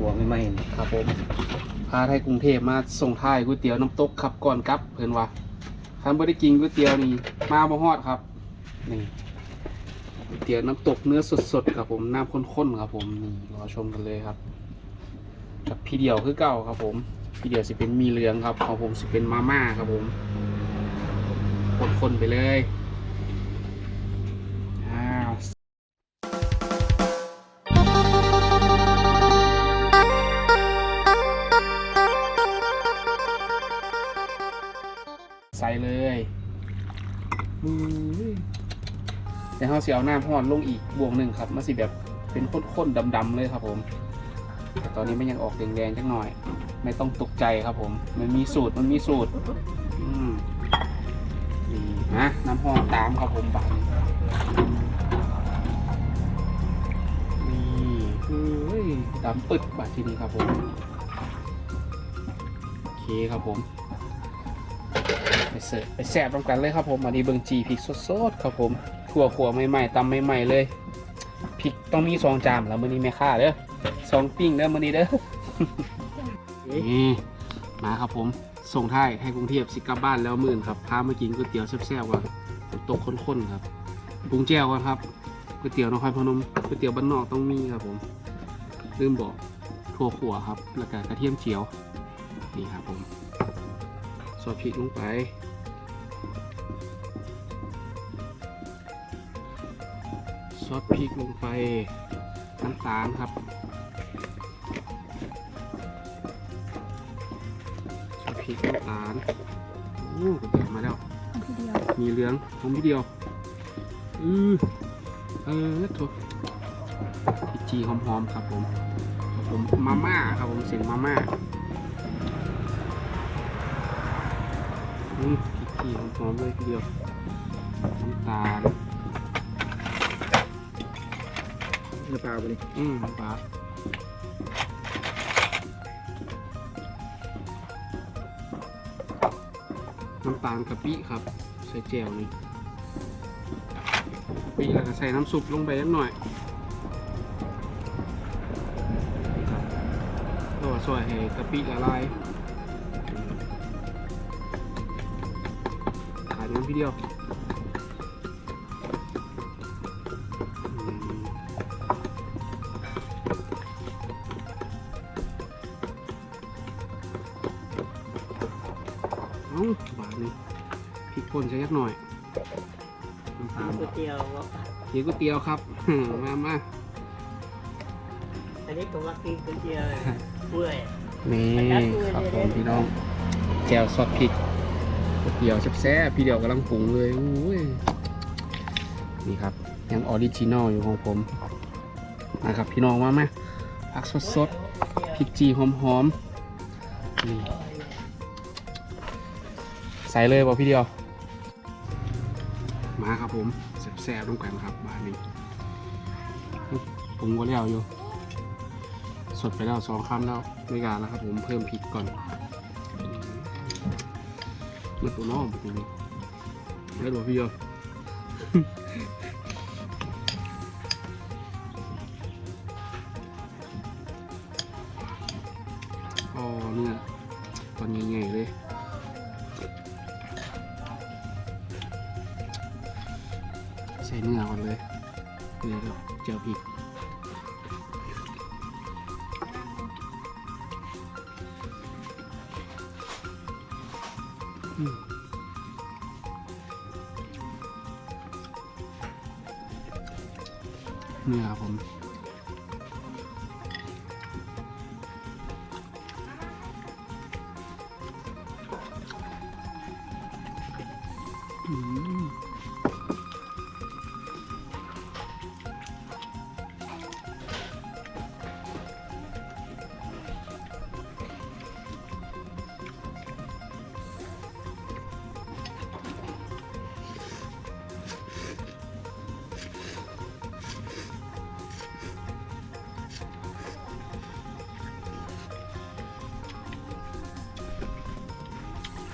หัวไม่ไหม้ครับผมพาไทยกรุงเทพมาส่งท้ายก๋วยเตี๋ยวน้ำตกครับก่อนกลับเพิ่นว่าคันบ่ได้กินก๋วยเตี๋ยวนี่มาบ่ฮอดครับนี่ก๋วยเตี๋ยวน้ำตกเนื้อสดๆครับผมน้ำข้นๆครับผมนี่รอชมกันเลยครับ กับพี่เดียวคือเก่าครับผมพี่เดียวสิเป็นมีเหลืองครับของผมสิเป็นมาม่าครับผมคนๆไปเลย ใส่เลยมือแต่เขาเสียเอาน้ำห่อนลงอีกบวงหนึ่งครับมันสิแบบเป็นข้นๆดำๆเลยครับผมแต่ตอนนี้มันยังออกแดงๆจักหน่อย ไม่ต้องตกใจครับผม มันมีสูตรมันมีสูตรอืมนี่นะน้ำหอมตามครับผมบังนี่เฮ้ยดำปึดบาทีนี้ครับผมโอเคครับผมไป เสิร์ฟไปแสบต้องกันเลยครับผมอันนี้เบิงจีพริกสดๆครับผมถั่วขัวใหม่ๆตำใหม่ๆเลยพริกต้องมีสองจามแล้วมื้อนี้แม่ค่าเด้อสองปิ้งเด้อมื้อนี้เด้อนี่มาครับผมส่งท้ายให้กรุงเทพสิกลับบ้านแล้วมื่นครับพามากินก๋วยเตี๋ยวแซ่บๆว่ะตกข้นๆครับปรุงแจ่วกันครับก๋วยเตี๋ยวนครพนมก๋วยเตี๋ยวบ้านนอกต้องมีครับผมลืมบอกถั่วขัวครับแล้วก็กระเทียมเจียวนี่ครับผมซอสพริกลงไป ซอสพริกลงไปน้ำตาลครับพริกน้ำตาลโอ้ก๋วยเตี๋ยวมาแล้ว ทีเดียวมีเหลืองผมทีเดียวอือเออโถพริกจีหอมๆครับผมครับผมมาม่าครับผมเสียงมาม่าอืมพริกจีหอมๆเลยทีเดียวน้ำตาล น้ำปลาไปเลยอืมน้ำปลาน้ำตาลกะปิครับ ใส่แจ่วนี่กะปิแล้วก็ใส่น้ำซุปลงไปนิดหน่อยครับแล้วก็ซอยให้กะปิละลายขายน้ำพี่เดียว อ้าบาทนี้พริกป่นใส่ยักหน่อยน้ำตาลก๋วยเตี๋ยวเดี๋ยวก๋วยเตี๋ยวครับ มามาอันนี้ผมรักกินก๋วยเตี๋ยวเปื่อยนี่ครับผมพี่น้องแจ่วซอสพริกก๋วยเตี๋ยวแซ่บๆพี่เดียวกำลังปรุงเลยโอ้ยนี่ครับ ยังออริจินอลอยู่ของผมนะครับพี่น้องมาไหมาผักสดๆพริกจีหอมๆนี่ ใส่เลยบอกพี่เดียว มาครับผมแซ่บๆต้องกันครับบ้านนี้ปรุงก็แล้วอยู่ สดไปแล้วสองคำแล้วไม่การแล้วครับผมเพิ่มพริกก่อนมันตัวน้องนี้แล้วดูพี่โยอ๋ ใส่เนื้อก่อนเลยเดี๋ยวเจียวพริกอืมนี่ครับผม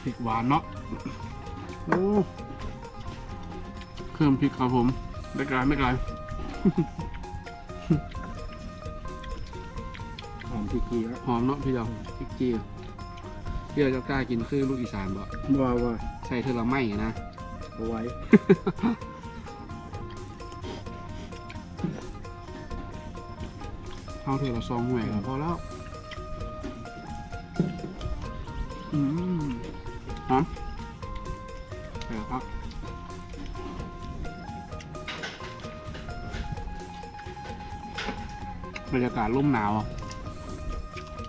ริกหวานเนาะโอ้เพิ่มพริกครับผม ไม่ไกลไม่ไกลโอ้อมพริกกีแล้วหอมเนาะพี่เดียวพริกจีพี่เดียวจะกล้ากินคือลูกอีสานบ่ว่าว่าใส่เธอละไม่นะเอาไว้เอาเธอละซองหน่วยก็พอแล้ว อืม หอมใส่แล้วครับบรรยากาศร่มหนาว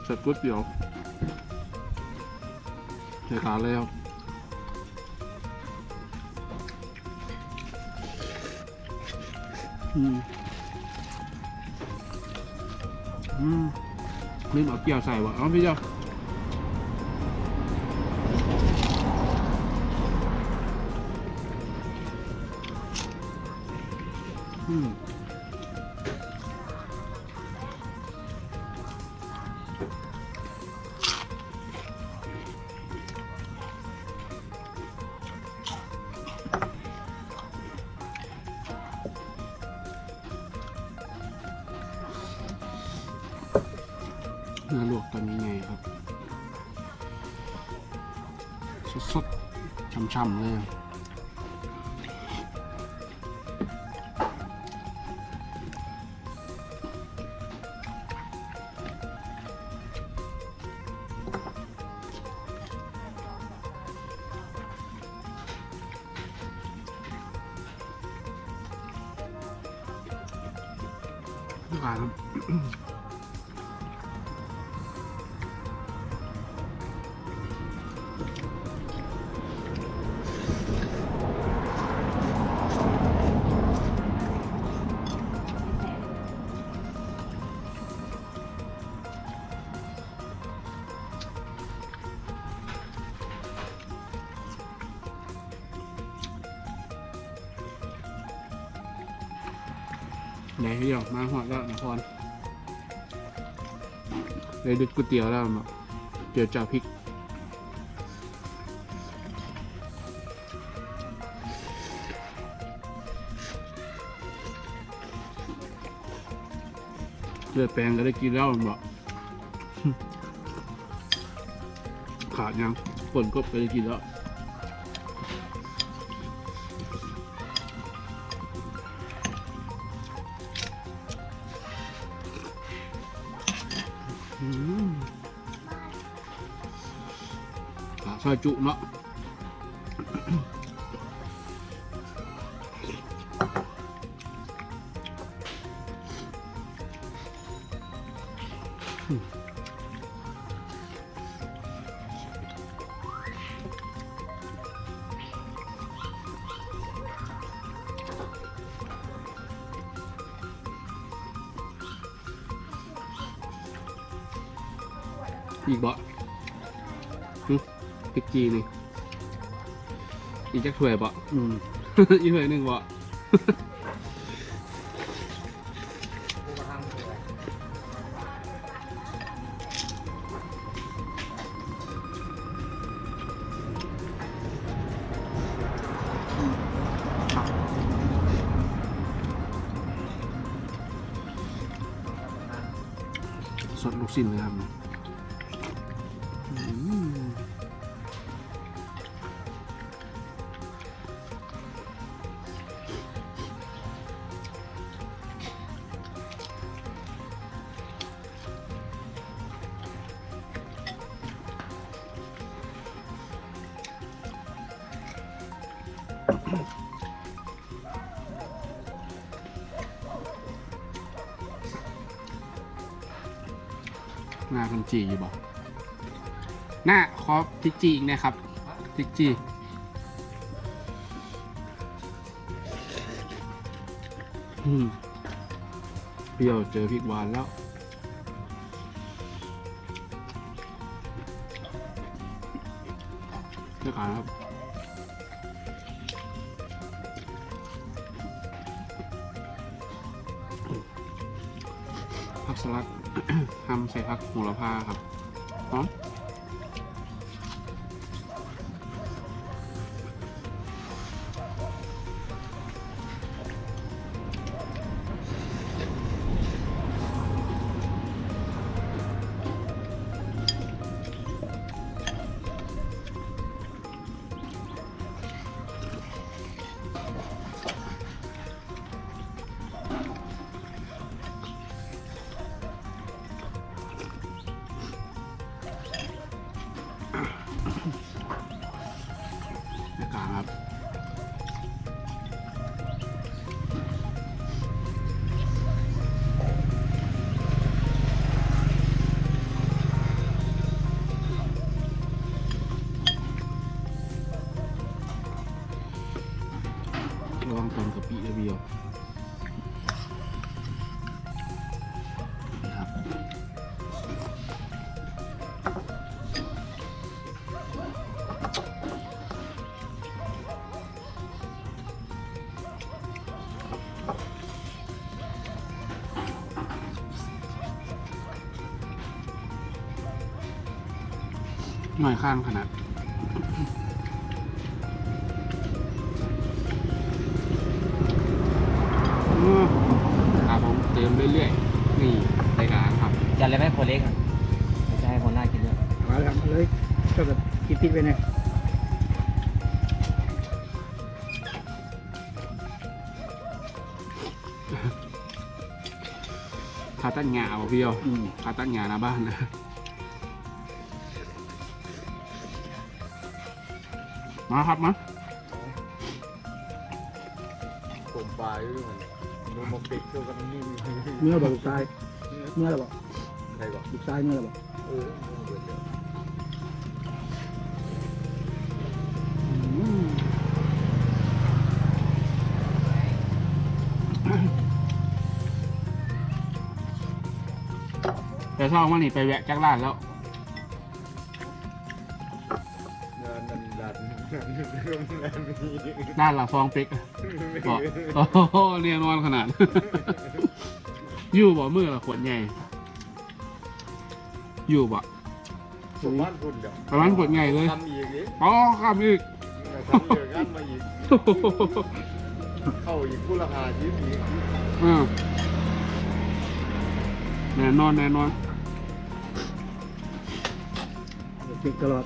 เสร็จก๋วยเตี๋ยวบรรยากาศเลยครับอืมอืมลืมเอาเกี๊ยวใส่วะเอาพี่เจ้า อืมเนื้อลวกตอนนี้ไงครับ สดๆช่ำๆเลย นี่ายครั เลยดูกก๋วยเตี๋ยวแล้วมั้งเตี๋ยวจ่าพริกเลือดแปลงก็ได้กินแล้วมันบอกขาดยังฝนก็ไปได้กินแล้ว ขาซ จีนี่ อีกจักถ้วยบ่อืม อีกถ้วยหนึ่งบ่ สดลูกชิ้นเลยครับ หน้ากันจีอยู่บ่หน้าขอพิกจีอีกนะครับพิกจีเปรี้ยวเจอพริกหวานแล้วเลือกอ่านครับ สลัด ทำใส่ผักโหระพาครับ ระวังตนกับปีเดียวนหน่อยข้างขนาด ครับผมเติมเรื่อยๆนี่รายการครับจัดเลยไหมคนเล็กอะไม่ใช่ให้คนหน้ากินด้วยมาแล้วมาเลยก็แบบคิดติดไปเนี่ยพาตั้งงาเอาพี่โยอืมพาตั้งงาหน้าบ้านนะมาครับมา ผมปลาอยู่มัน นูมาปิดตัวกันนี่เมื่อบอกลูกชายเมื่อเราบอกใครบอกลูกชายเมื่อเราบอกเออเดี๋ยวเดี๋ยวอืมแต่ชอบว่านี่ไปแวะจักรลาดแล้ว ด้านละซองเป๊กอะบอกโอ้โหเนี่ยนอนขนาด อยู่บ่มือละขวดใหญ่ อยู่บ่ผมบ้านคุณเดี๋ยวประมาณขวดใหญ่เลยทำอีกนี่อ๋อครับอีก ทำอีกงั้นมาอีก เข้าอีกผู้ราคาชีพอีกอ่าแน่นอนแน่นอน ติดตลอด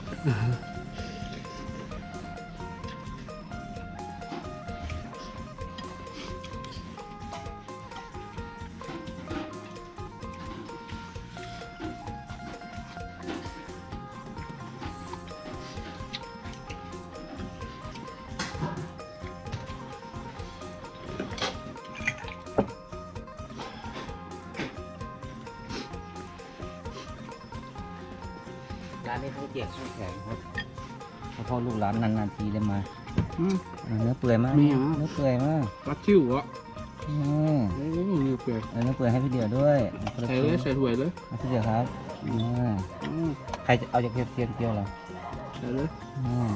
นนี้เขาเกียกข้าวแข็งครับเฉพาะลูกร้านนานๆทีได้มาอืมเนื้อเปื่อยมากมีเหรอ เนื้อเปื่อยมากรัดชิวเหรออืมโอ้ยมือเปื่อยเอาเนื้อเปื่อยให้พี่เดียวด้วยคนละใส่เลยใส่ถ้วยเลยเอาพี่เดียวครับอ่าอืมใครจะเอาจากเทียมเทียมเกียวเหรอใส่เลยอืม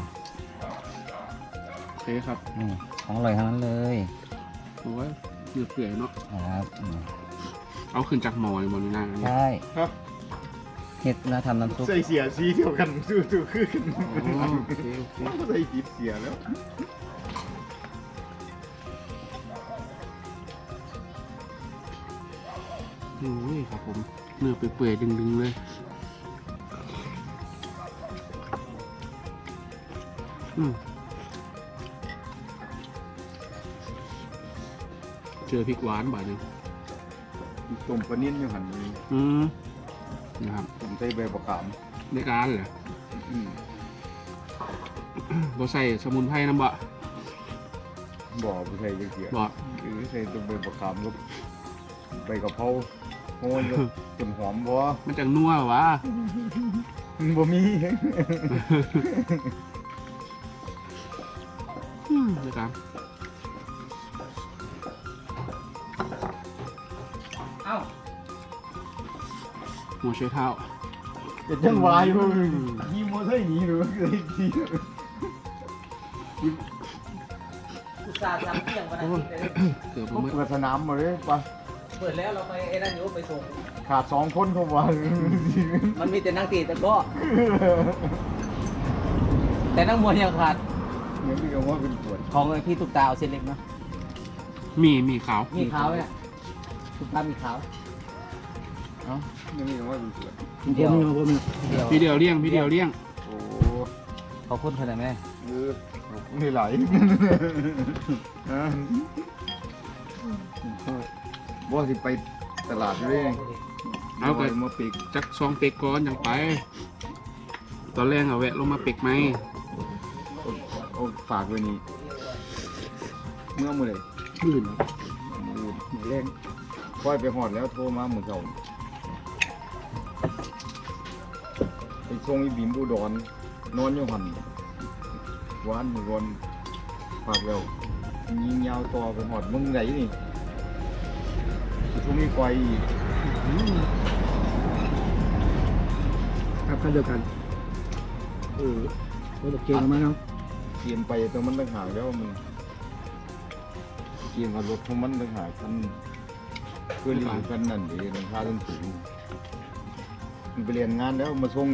โอเคครับนี่ของอร่อยทั้งนั้นเลยโอ้ยมือเปื่อยเนาะ ครับอืมเอาขึ้นจากหม้อเลยบนนี้นะอันนี้ ใช่ เห็ดนะทำน้ำซุปใส่เสียสีเดียวกันสู้สู้ขึ้นอ๋อโอเคโอเคใส่ผิดเสียแล้วโอ้ยครับผมเนื้อเปื่อยๆดึงๆเลยอืมเจอพริกหวานบ่อยหนึงต้มปลานิ่นอยู่หันนี้อืม นะครับผมใส่ใบประขามในการเหรออืมเราใส่สมุนไพรน้ำบะบ่ไปใส่จังเสียบอกหรือใส่ต้มใบประขามกับใบกะเพราโอ้ยจนหอมบ่มันจังนัวเหรอวะบ่มีอืมในการเหัวเชื้อเท้าจะจังวายบ่ยี่มอไซค์หนีหรือว่าเคยขี่อุตส่าห์ทำเที่ยงวันอาทิตย์เลยเกือบผมมืดเปิดสนามมาเลยไปเปิดแล้วเราไปไอ้นั่นอยู่ไปส่ง ขาดสองคนเข้าว่ามันมีแต่นักตีแต่ก็ แต่นักมวยยังขาดเหมือนที่เขาว่าเป็นปวดของพี่ตุ๊กตาเอาเส้นเล็กเนาะมีมีขาว มีขาวเนี่ยตุ๊กตามีขาว เอ้ายังมีคำว่าเป็นปวดผมมีผมมีเดียวพี่เดียวเลี้ยงพี่เดียวเลี้ยงโอ้เขาคุ้นขนาดไหมเออไม่ไหลอ่าบ่สิไปตลาดเลยเอาไปมาปีกจักซองเป็กก่อนอย่างไป ตอนแรกเอาแวะลงมาเป็กไหมเอาฝากไว้นี่เมื่อมื้อใดลื่นมื้อแรงค่อยไปหอดแล้วโทรมามื้อเช้า ไปส่งอีบิมบูดอน นอนอยู่หั่นหวานมื้อก่อนฝากแล้วยิงยาวต่อไปหอดมึงไหนนี่ทุ่งนี้ไกวอีกครับกันเดียวกันเออเราตกเกมกันมาเนาะเกียนไปแต่มันต่างหากแล้วมันเกียนกับรถของมันต่างหากคันเพื่อรีบกันนั่นเองราคาต้นสูง ไปเรียนงานแล้วมาส่ง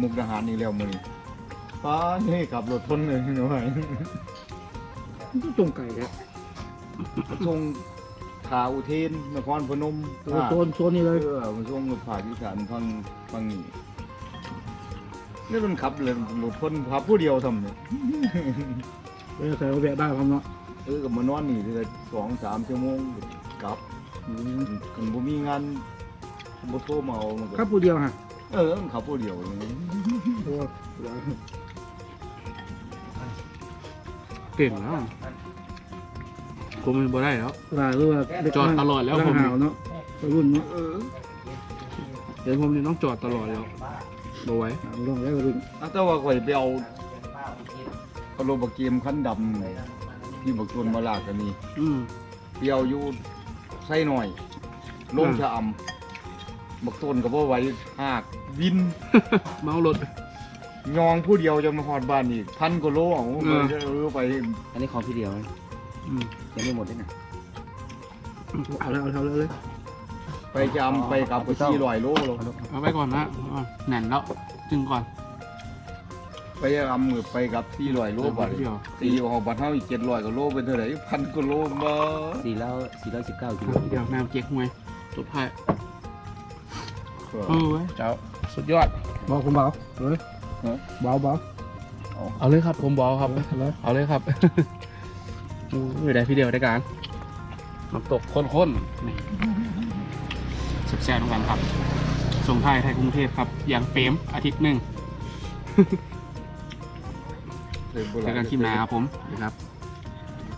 มุกดาหารอีกแล้วมื้อนี้ป้านี่ขับรถทนเลยหน่อยตรงไก่แกส่งขาอุเทนนครพนมโอ้โซนโซนนี้เลยเออมาส่งรถผ่าที่สานฟังฟังนี่นี่มันขับเลยรถทนขับผู้เดียวทำเนี่ยเออใส่เอาแวะบ้านผมเนาะเออก็มานอนนี่ทีละสองสามชั่วโมงกลับอืมกันบ่มีงานบ่โทรมาเอามันก็ครับผู้เดียวฮะ เออมันขับผู้เดียวเลยโอ้เก่งแล้วผมมันบ่ได้แล้วว่าหรือว่าจอดตลอดแล้วผมหาวเนาะวัยรุ่นเนาะเออเดี๋ยวผมนี่ต้องจอดตลอดแล้วบ่ไหว้หาลองแล้ววัยรุ่นอะแต่ว่าข่อยไปเอาเอารถบักเกมคันดำที่บักตวนมาลากกันนี่อืม ไปเอาอยู่ไส้หน่อย ลงชะอำ บักต้นก็บ่ไหวหากวิน เมารถ ยองผู้เดียวจะมาฮอดบ้านอีกพันกว่าโลเอาเออ เออไปอันนี้ของพี่เดียวนะอืมยังไม่หมดเลยนะ เอาแล้วเอาแล้วเลย ไปจำไปกลับไปสี่ร้อยโลแล้วเอาไว้ก่อนนะอะแน่นแล้วจึงก่อนไปจำมือไปกลับสี่ร้อยโลบัดเดียวตีออกบัดเท่าอีกเจ็ดร้อยกว่าโลเป็นเท่าไหร่พันกว่าโลมาสี่แล้วสี่ร้อยสิบเก้ากิโลเดี๋ยวน้ำเจ๊กหวยสุดท้าย เออเออเว้ยเจ้าสุดยอด เบาผมเบาเลยฮะเบาเบาเอาเลยครับผมบอกครับเอาเลย เอาเลยครับ อยู่ได้พี่เดียวได้การน้ำตกข้นๆนี่สุดแซ่บเหมือนกันครับส่งท้ายไทยกรุงเทพครับ อย่างเปรมอาทิตย์หนึ่งเสร็จโบเจราอณกันคลิปหน้าครับผมสวัสดีครับ